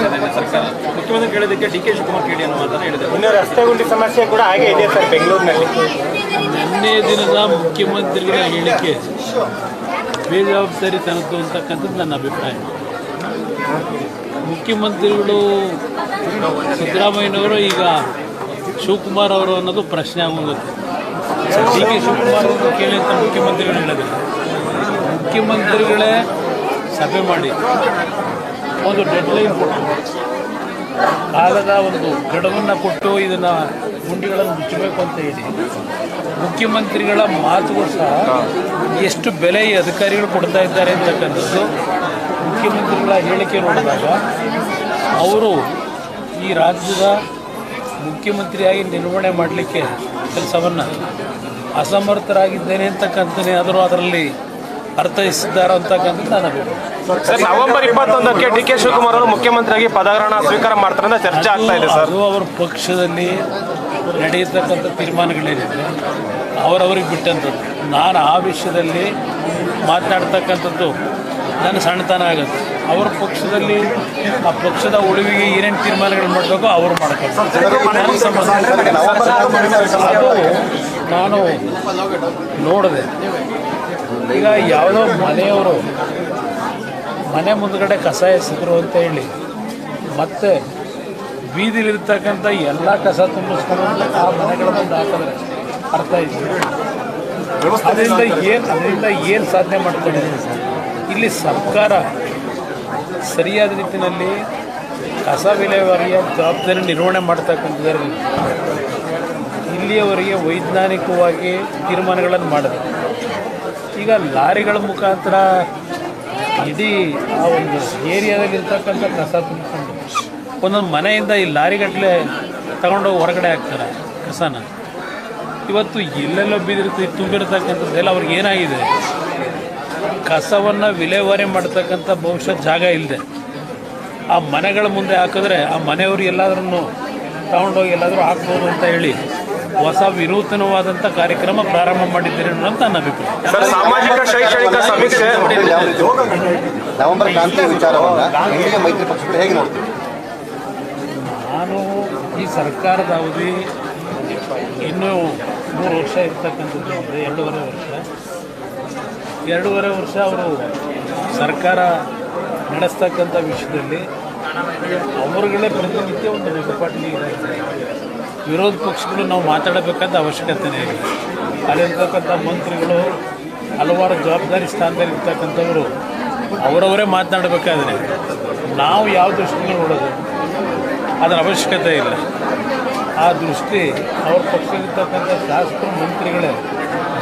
ಇದೆ ಸರ್ಕಾರ ಮುಖ್ಯಮಂತ್ರಿ ಕೇಳಿದ್ದಕ್ಕೆ ಡಿ ಕೆ ಶಿವಕುಮಾರ್ ಕೇಳಿ ಅನ್ನೋ ಮಾತನ್ನು ಹೇಳಿದೆ ಇನ್ನು ರಸ್ತೆ ಗುಂಡಿ ಸಮಸ್ಯೆ ಕೂಡ ಹಾಗೆ ಇದೆ ಸರ್ ಬೆಂಗಳೂರಿನಲ್ಲಿ. ನಿನ್ನೆ ದಿನದ ಮುಖ್ಯಮಂತ್ರಿಗಳ ಹೇಳಿಕೆ ಬೇಜವಾಬ್ದಾರಿತನದ್ದು ಅಂತಕ್ಕಂಥದ್ದು ನನ್ನ ಅಭಿಪ್ರಾಯ. ಮುಖ್ಯಮಂತ್ರಿಗಳು ಸಿದ್ದರಾಮಯ್ಯನವರು ಈಗ ಶಿವಕುಮಾರ್ ಅವರು ಅನ್ನೋದು ಪ್ರಶ್ನೆ ಆಗೋಗುತ್ತೆ ಡಿ ಕೆ ಶಿವಕುಮಾರ್ ಅವರು ಕೇಳಿ ಅಂತ ಮುಖ್ಯಮಂತ್ರಿಗಳು ಹೇಳಿದ್ರು ಮುಖ್ಯಮಂತ್ರಿಗಳೇ ಸಭೆ ಮಾಡಿ ಒಂದು ಡೆಡ್ಲೈನ್ ಕೊಟ್ಟು, ಕಾಲದ ಒಂದು ಗಡುವನ್ನು ಕೊಟ್ಟು ಇದನ್ನು ಗುಂಡಿಗಳನ್ನು ಮುಚ್ಚಬೇಕು ಅಂತ ಹೇಳಿ, ಮುಖ್ಯಮಂತ್ರಿಗಳ ಮಾತುಗಳು ಸಹ ಎಷ್ಟು ಬೆಲೆ ಈ ಅಧಿಕಾರಿಗಳು ಕೊಡ್ತಾ ಇದ್ದಾರೆ ಅಂತಕ್ಕಂಥದ್ದು ಮುಖ್ಯಮಂತ್ರಿಗಳ ಹೇಳಿಕೆ ನೋಡಿದಾಗ, ಅವರು ಈ ರಾಜ್ಯದ ಮುಖ್ಯಮಂತ್ರಿಯಾಗಿ ನಿರ್ವಹಣೆ ಮಾಡಲಿಕ್ಕೆ ಕೆಲಸವನ್ನು ಅಸಮರ್ಥರಾಗಿದ್ದೇನೆ ಅಂತಕ್ಕಂಥನೇ ಆದರೂ ಅದರಲ್ಲಿ ಅರ್ಥೈಸಿದ್ದಾರೆ ಅಂತಕ್ಕಂಥದ್ದು ನನ್ನ ಅಭಿಪ್ರಾಯ. ಸರ್ ನವೆಂಬರ್ ಇಪ್ಪತ್ತೊಂದಕ್ಕೆ ಡಿ ಕೆ ಶಿವಕುಮಾರ್ ಅವರು ಮುಖ್ಯಮಂತ್ರಿಯಾಗಿ ಪದಗ್ರಹಣ ಸ್ವೀಕಾರ ಮಾಡ್ತಾರೆ ಅಂತ ಚರ್ಚೆ ಆಗ್ತಾ ಇದೆ ಸರ್. ಅದು ಅವರ ಪಕ್ಷದಲ್ಲಿ ನಡೆಯತಕ್ಕಂಥ ತೀರ್ಮಾನಗಳೇನಿದೆ ಅವರವ್ರಿಗೆ ಬಿಟ್ಟಂಥದ್ದು. ನಾನು ಆ ವಿಷಯದಲ್ಲಿ ಮಾತನಾಡ್ತಕ್ಕಂಥದ್ದು ನನ್ನ ಸಣ್ಣತನ ಆಗುತ್ತೆ. ಅವ್ರ ಪಕ್ಷದಲ್ಲಿ ಆ ಪಕ್ಷದ ಉಳಿವಿಗೆ ಏನೇನು ತೀರ್ಮಾನಗಳು ಮಾಡಬೇಕು ಅವರು ಮಾಡ್ತಾರೆ. ಅದು ನಾನು ನೋಡಿದೆ. ಈಗ ಯಾವುದೋ ಮನೆಯವರು ಮನೆ ಮುಂದ್ಗಡೆ ಕಸ ಎಸಿದ್ರು ಅಂತ ಹೇಳಿ ಮತ್ತೆ ಬೀದಿಲಿರ್ತಕ್ಕಂಥ ಎಲ್ಲ ಕಸ ತುಂಬಿಸ್ಕೊಂಡು ಆ ಮನೆಗಳ ಮುಂದೆ ಹಾಕಿದ್ರೆ ಅರ್ಥ ಇದೆ ಅದರಿಂದ ಏನು ಅದರಿಂದ ಏನು ಸಾಧನೆ ಮಾಡ್ತಾರೆ? ಇಲ್ಲಿ ಸರ್ಕಾರ ಸರಿಯಾದ ರೀತಿಯಲ್ಲಿ ಕಸ ವಿಲೇವಾರಿಯ ಜವಾಬ್ದಾರಿ ನಿರ್ವಹಣೆ ಮಾಡ್ತಕ್ಕಂಥದ್ರಲ್ಲಿ ಇಲ್ಲಿಯವರೆಗೆ ವೈಜ್ಞಾನಿಕವಾಗಿ ತೀರ್ಮಾನಗಳನ್ನು ಮಾಡಿದೆ ಈಗ ಲಾರಿಗಳ ಮುಖಾಂತರ ಇಡೀ ಆ ಒಂದು ಏರಿಯಾದಲ್ಲಿ ಇರ್ತಕ್ಕಂಥ ಕಸ ತುಂಬಿಕೊಂಡು ಒಂದೊಂದು ಮನೆಯಿಂದ ಈ ಲಾರಿಗಟ್ಟಲೆ ತಗೊಂಡೋಗಿ ಹೊರಗಡೆ ಹಾಕ್ತಾರೆ ಕಸನ. ಇವತ್ತು ಎಲ್ಲೆಲ್ಲೋ ಬಿದ್ದಿರ್ತೀವಿ ತುಂಬಿರ್ತಕ್ಕಂಥದ್ದೆಲ್ಲ ಅವ್ರಿಗೆ ಏನಾಗಿದೆ? ಕಸವನ್ನು ವಿಲೇವಾರಿ ಮಾಡ್ತಕ್ಕಂಥ ಬಹುಶಃ ಜಾಗ ಇಲ್ಲದೆ ಆ ಮನೆಗಳ ಮುಂದೆ ಹಾಕಿದ್ರೆ ಆ ಮನೆಯವರು ಎಲ್ಲಾದ್ರೂ ತಗೊಂಡೋಗಿ ಎಲ್ಲಾದರೂ ಹಾಕ್ಬೋದು ಅಂತ ಹೇಳಿ ಹೊಸ ವಿನೂತನವಾದಂಥ ಕಾರ್ಯಕ್ರಮ ಪ್ರಾರಂಭ ಮಾಡಿದ್ದೀರಿ ಅನ್ನೋದು ನನ್ನ ಅಭಿಪ್ರಾಯ. ಸರ್ ಸಾಮಾಜಿಕ ಶೈಕ್ಷಣಿಕ ಸಮೀಕ್ಷೆ ನವೆಂಬರ್ ಕ್ರಾಂತಿ ವಿಚಾರವನ್ನ ಎನ್ಡಿಎ ಮೈತ್ರಿ ಪಕ್ಷಗಳು ಹೇಗೆ ನೋಡ್ತೀವಿ ನಾನು ಈ ಸರ್ಕಾರದ ಅವಧಿ ಇನ್ನೂ ಮೂರು ವರ್ಷ ಇರ್ತಕ್ಕಂಥದ್ದು ಅಂದರೆ ಎರಡೂವರೆ ವರ್ಷ. ಎರಡೂವರೆ ವರ್ಷ ಅವರು ಸರ್ಕಾರ ನಡೆಸ್ತಕ್ಕಂಥ ವಿಷಯದಲ್ಲಿ ಅವರುಗಳೇ ಪ್ರತಿನಿತ್ಯ ಒಂದು ಡಿಪಾರ್ಟ್ಮೆಂಟ್ ಇದ್ದಾರೆ ವಿರೋಧ ಪಕ್ಷಗಳು ನಾವು ಮಾತಾಡಬೇಕಾದ ಅವಶ್ಯಕತೆನೇ ಇದೆ ಅಲ್ಲಿರ್ತಕ್ಕಂಥ ಮಂತ್ರಿಗಳು ಹಲವಾರು ಜವಾಬ್ದಾರಿ ಸ್ಥಾನದಲ್ಲಿ ಇರ್ತಕ್ಕಂಥವರು ಅವರವರೇ ಮಾತನಾಡಬೇಕಾದ್ರೆ ನಾವು ಯಾವ ದೃಷ್ಟಿಗೆ ನೋಡೋದು? ಅದರ ಅವಶ್ಯಕತೆ ಇಲ್ಲ. ಆ ದೃಷ್ಟಿ ಅವ್ರ ಪಕ್ಷದಲ್ಲಿರ್ತಕ್ಕಂಥ ಶಾಸಕರು ಮಂತ್ರಿಗಳೇ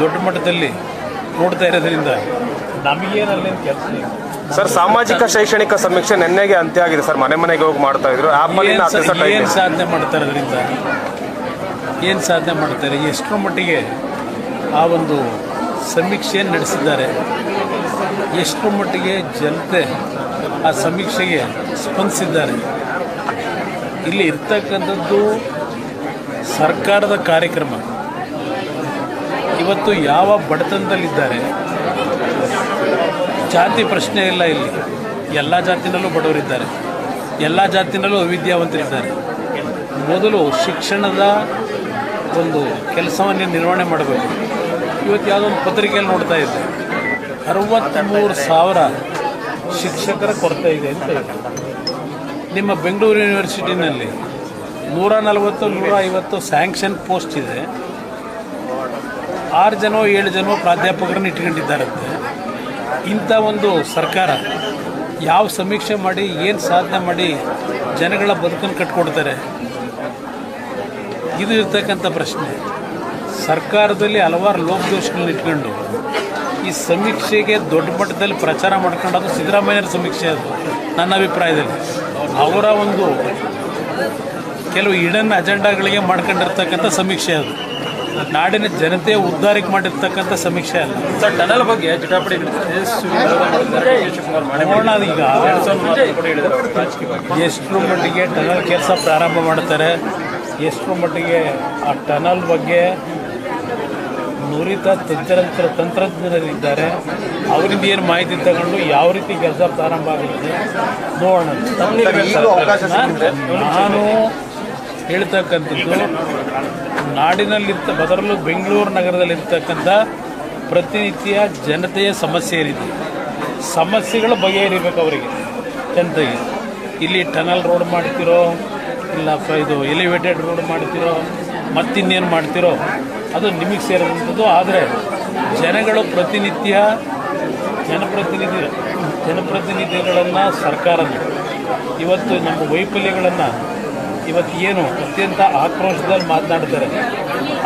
ದೊಡ್ಡ ಮಟ್ಟದಲ್ಲಿ ನೋಡ್ತಾ ಇರೋದ್ರಿಂದ ನಮಗೇನಲ್ಲೇನು ಕೆಲಸ ಸರ್ ಸಾಮಾಜಿಕ ಶೈಕ್ಷಣಿಕ ಸಮೀಕ್ಷೆ ನಿನ್ನೆಗೆ ಅಂತ್ಯ ಆಗಿದೆ ಸರ್. ಮನೆ ಮನೆಗೆ ಹೋಗಿ ಮಾಡ್ತಾ ಇದ್ರು. ಏನು ಸಾಧನೆ ಮಾಡ್ತಾರೆ ಅದರಿಂದ ಏನು ಸಾಧನೆ ಮಾಡ್ತಾರೆ? ಎಷ್ಟರ ಮಟ್ಟಿಗೆ ಆ ಒಂದು ಸಮೀಕ್ಷೆಯನ್ನು ನಡೆಸಿದ್ದಾರೆ? ಎಷ್ಟರ ಮಟ್ಟಿಗೆ ಜನತೆ ಆ ಸಮೀಕ್ಷೆಗೆ ಸ್ಪಂದಿಸಿದ್ದಾರೆ? ಇಲ್ಲಿ ಇರ್ತಕ್ಕಂಥದ್ದು ಸರ್ಕಾರದ ಕಾರ್ಯಕ್ರಮ. ಇವತ್ತು ಯಾವ ಬಡತನದಲ್ಲಿದ್ದಾರೆ? ಜಾತಿ ಪ್ರಶ್ನೆ ಇಲ್ಲ ಇಲ್ಲಿ. ಎಲ್ಲ ಜಾತಿನಲ್ಲೂ ಬಡವರಿದ್ದಾರೆ. ಎಲ್ಲ ಜಾತಿನಲ್ಲೂ ಅವಿದ್ಯಾವಂತರಿದ್ದಾರೆ. ಮೊದಲು ಶಿಕ್ಷಣದ ಒಂದು ಕೆಲಸವನ್ನು ನಿರ್ವಹಣೆ ಮಾಡಬೇಕು. ಇವತ್ತು ಯಾವುದೋ ಒಂದು ಪತ್ರಿಕೆಯಲ್ಲಿ ನೋಡ್ತಾ ಇದ್ದೆ. ಅರವತ್ತ್ಮೂರು ಸಾವಿರ ಶಿಕ್ಷಕರ ಕೊರತೆ ಇದೆ ಅಂತ ನಿಮ್ಮ ಬೆಂಗಳೂರು ಯೂನಿವರ್ಸಿಟಿನಲ್ಲಿ ನೂರ ನಲವತ್ತು, ನೂರ ಐವತ್ತು ಸ್ಯಾಂಕ್ಷನ್ ಪೋಸ್ಟ್ ಇದೆ. ಆರು ಜನ, ಏಳು ಜನ ಪ್ರಾಧ್ಯಾಪಕರನ್ನು ಇಟ್ಕೊಂಡಿದ್ದಾರಂತೆ. ಇಂಥ ಒಂದು ಸರ್ಕಾರ ಯಾವ ಸಮೀಕ್ಷೆ ಮಾಡಿ, ಏನು ಸಾಧನೆ ಮಾಡಿ ಜನಗಳ ಬದುಕನ್ನು ಕಟ್ಕೊಡ್ತಾರೆ? ಇದು ಇರ್ತಕ್ಕಂಥ ಪ್ರಶ್ನೆ. ಸರ್ಕಾರದಲ್ಲಿ ಹಲವಾರು ಲೋಪದೋಷಗಳನ್ನ ಇಟ್ಕೊಂಡು ಈ ಸಮೀಕ್ಷೆಗೆ ದೊಡ್ಡ ಮಟ್ಟದಲ್ಲಿ ಪ್ರಚಾರ ಮಾಡ್ಕೊಂಡು ಅದು ಸಿದ್ದರಾಮಯ್ಯರ ಸಮೀಕ್ಷೆ ಅದು ನನ್ನ ಅಭಿಪ್ರಾಯದಲ್ಲಿ. ಅವರ ಒಂದು ಕೆಲವು ಇಡನ್ ಅಜೆಂಡಾಗಳಿಗೆ ಮಾಡ್ಕೊಂಡಿರ್ತಕ್ಕಂಥ ಸಮೀಕ್ಷೆ ಅದು. ನಾಡಿನ ಜನತೆ ಉದ್ಧಾರಕ್ಕೆ ಮಾಡಿರ್ತಕ್ಕಂಥ ಸಮೀಕ್ಷೆ ಅಲ್ಲ. ಸರ್ ಟನಲ್ ಬಗ್ಗೆ ಜಟಾಪಟಿ ತೇಜಸ್ವಿ ವಿರೋಧ ಮಾಡಿದ್ದಾರೆ ಡಿ ಕೆ. ಶಿವಕುಮಾರ್ ಮಾಡಿ ನೋಡೋಣ ಅದು ಈಗ ಎಷ್ಟರ ಮಟ್ಟಿಗೆ ಟನಲ್ ಕೆಲಸ ಪ್ರಾರಂಭ ಮಾಡ್ತಾರೆ? ಎಷ್ಟರ ಮಟ್ಟಿಗೆ ಆ ಟನಲ್ ಬಗ್ಗೆ ನುರಿತ ತಂತ್ರ ತಂತ್ರಜ್ಞರಿದ್ದಾರೆ. ಅವರಿಂದ ಏನು ಮಾಹಿತಿ ತಗೊಂಡು ಯಾವ ರೀತಿ ಕೆಲಸ ಪ್ರಾರಂಭ ಆಗುತ್ತೆ ನೋಡೋಣ. ನಾನು ಹೇಳ್ತಕ್ಕಂಥದ್ದು ನಾಡಿನಲ್ಲಿರ್ತ ಅದರಲ್ಲೂ ಬೆಂಗಳೂರು ನಗರದಲ್ಲಿರ್ತಕ್ಕಂಥ ಪ್ರತಿನಿತ್ಯ ಜನತೆಯ ಸಮಸ್ಯೆ ಏನಿದೆ? ಸಮಸ್ಯೆಗಳು ಬಗೆಹರಿಬೇಕು ಅವರಿಗೆ ಜನತೆಗೆ. ಇಲ್ಲಿ ಟನಲ್ ರೋಡ್ ಮಾಡ್ತಿರೋ ಇಲ್ಲ ಇದು ಎಲಿವೇಟೆಡ್ ರೋಡ್ ಮಾಡ್ತಿರೋ, ಮತ್ತಿನ್ನೇನು ಮಾಡ್ತಿರೋ, ಅದು ನಿಮಗೆ ಸೇರಿದಂಥದ್ದು. ಆದರೆ, ಜನಗಳು ಪ್ರತಿನಿತ್ಯ ಜನಪ್ರತಿನಿಧಿ, ಜನಪ್ರತಿನಿಧಿಗಳನ್ನು ಸರ್ಕಾರದ ಇವತ್ತು ನಮ್ಮ ವೈಫಲ್ಯಗಳನ್ನು ಇವತ್ತು ಏನು ಅತ್ಯಂತ ಆಕ್ರೋಶದಲ್ಲಿ ಮಾತನಾಡ್ತಾರೆ.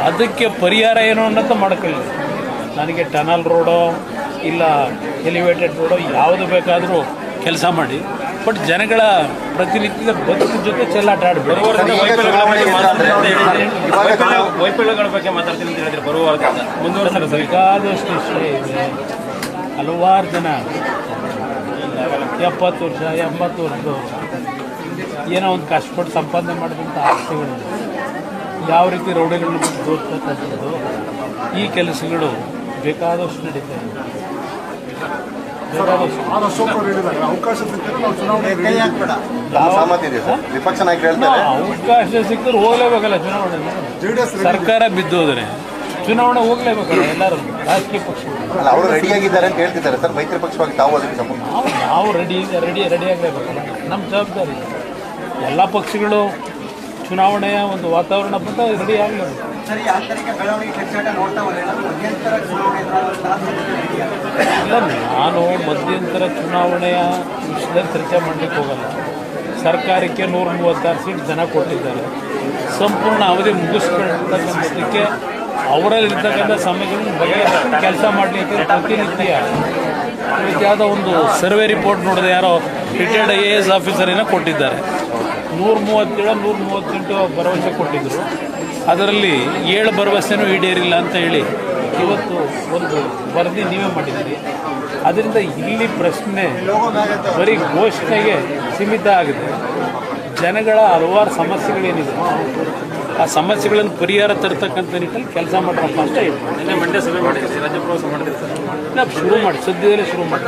ಅದಕ್ಕೆ ಪರಿಹಾರ ಏನು ಅನ್ನೋದು ಮಾಡ್ಕೊಳ್ಳಿ. ನನಗೆ ಟನಲ್ ರೋಡೋ, ಇಲ್ಲ ಎಲಿವೇಟೆಡ್ ರೋಡೋ ಯಾವುದು ಬೇಕಾದರೂ ಕೆಲಸ ಮಾಡಿ. ಬಟ್ ಜನಗಳ ಪ್ರತಿನಿತ್ಯದ ಬದುಕು ಜೊತೆ ಚೆಲ್ಲಾಟ ಆಡಬೇಡಿ. ಸರ್, ಈಗ ಚುನಾವಣೆ ಇಲ್ಲ ಅಂದ್ರೆ ಇವಾಗ ವೈಫಲ್ಯಗಳ ಬಗ್ಗೆ ಮಾತಾಡ್ತೀನಿ ಅಂತ ಹೇಳಿದ್ರೆ ಬರುವ ಸರಿ. ಬೇಕಾದಷ್ಟು ವಿಷಯ ಇದೆ ಹಲವಾರು ಜನ ಎಪ್ಪತ್ತು ವರ್ಷ ಎಂಬತ್ತು ವರ್ಷ ಏನೋ ಒಂದು ಕಷ್ಟಪಟ್ಟು ಸಂಪಾದನೆ ಮಾಡಿದಂಥ ಆಸ್ತಿಗಳಿದೆ ಯಾವ ರೀತಿ ರೌಡಿಗಳನ್ನು ಬಿಟ್ಟು ತೋರ್ತಕ್ಕಂಥದ್ದು ಈ ಕೆಲಸಗಳು ಬೇಕಾದಷ್ಟು ನಡೀತಾ ಇದೆ. ಆರ್ ಅಶೋಕ್ ಅವರು ಅವಕಾಶ ಸಿಕ್ಕಿದ್ರೆ ನಾವು ಚುನಾವಣೆ ಕೈ ಹಾಕ್ಬೇಡ. ಇದೆ ಸರ್. ವಿಪಕ್ಷ ನಾಯಕರು ಹೇಳ್ತಾರೆ. ಅವಕಾಶ ಸಿಕ್ಕಿದ್ರೆ ಹೋಗ್ಲೇಬೇಕಲ್ಲ ಚುನಾವಣೆ? ಸರ್ಕಾರ ಬಿದ್ದೋದ್ರೆ ಚುನಾವಣೆ ಹೋಗ್ಲೇಬೇಕಲ್ಲ ಎಲ್ಲರೂ? ರಾಜಕೀಯ ಪಕ್ಷ. ಅಲ್ಲ ಅವರು ರೆಡಿಯಾಗಿದ್ದಾರೆ ಅಂತ ಹೇಳ್ತಿದ್ದಾರೆ ಸರ್. ಮೈತ್ರಿ ಪಕ್ಷವಾಗಿ ತಾವು ಅದಕ್ಕೆ ಸಂಬಂಧ ನಾವು ನಾವು ರೆಡಿ ರೆಡಿ ರೆಡಿ ಆಗಲೇಬೇಕಲ್ಲ. ನಮ್ಮ ಜವಾಬ್ದಾರಿ. ಎಲ್ಲ ಪಕ್ಷಗಳು ಚುನಾವಣೆಯ ಒಂದು ವಾತಾವರಣ ಬಂದ ರೆಡಿ ಆಗಲಿ ಸರಿ ಆಂತರಿಕ ಬೆಳವಣಿಗೆ ಮಧ್ಯಂತರ ಚುನಾವಣೆ ಇಲ್ಲ ನಾನು ಮಧ್ಯಂತರ ಚುನಾವಣೆಯ ವಿಷಯದಲ್ಲಿ ಚರ್ಚೆ ಮಾಡಲಿಕ್ಕೆ ಹೋಗಲ್ಲ. ಸರ್ಕಾರಕ್ಕೆ ನೂರ ಮೂವತ್ತಾರು ಸೀಟ್ ಜನ ಕೊಟ್ಟಿದ್ದಾರೆ. ಸಂಪೂರ್ಣ ಅವಧಿ ಮುಗಿಸ್ಕೊಳ್ತಕ್ಕಂಥದ್ದಕ್ಕೆ ಅವರಲ್ಲಿರ್ತಕ್ಕಂಥ ಸಮಯಗಳು ಬಗೆ ಕೆಲಸ ಮಾಡಲಿಕ್ಕೆ ಪ್ರತಿನಿತ್ಯ ಯಾವುದೋ ಒಂದು ಸರ್ವೆ ರಿಪೋರ್ಟ್ ನೋಡಿದೆ ಯಾರೋ ರಿಟೈರ್ಡ್ ಐ ಎ ಎಸ್ ಆಫೀಸರೇನೋ ಕೊಟ್ಟಿದ್ದಾರೆ. ನೂರ ಮೂವತ್ತೇಳು ನೂರ ಮೂವತ್ತೆಂಟು ಭರವಸೆ ಕೊಟ್ಟಿದ್ದರು ಅದರಲ್ಲಿ ಏಳು ಭರವಸೆನೂ ಈಡೇರಿಲ್ಲ ಅಂತ ಹೇಳಿ ಇವತ್ತು ಒಂದು ವರದಿ ನೀವೇ ಮಾಡಿದ್ದೀರಿ. ಅದರಿಂದ ಇಲ್ಲಿ ಪ್ರಶ್ನೆ ಬರೀ ಘೋಷಣೆಗೆ ಸೀಮಿತ ಆಗಿದೆ. ಜನಗಳ ಹಲವಾರು ಸಮಸ್ಯೆಗಳೇನಿದೆ? ಆ ಸಮಸ್ಯೆಗಳನ್ನು ಪರಿಹಾರ ತರ್ತಕ್ಕಂಥ ನಿಟ್ಟಲ್ಲಿ ಕೆಲಸ ಮಾಡ್ರಪ್ಪ ಅಂತ ಹೇಳಿ ಮಂಡ್ಯ ಸಭೆ ಮಾಡಿದ್ರಿ ರಾಜ್ಯ ಪ್ರವಾಸ ಇಲ್ಲ, ಶುರು ಮಾಡಿ ಸದ್ಯದಲ್ಲೇ ಶುರು ಮಾಡಿ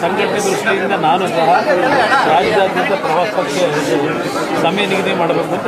ಸಂಘಟನೆ ದೃಷ್ಟಿಯಿಂದ ನಾನು ಸಹ ರಾಜ್ಯಾದ್ಯಂತ ಪ್ರವಾಸಕ್ಕೆ ಸಮಯ ನಿಗದಿ ಮಾಡಬೇಕು ಅಂತ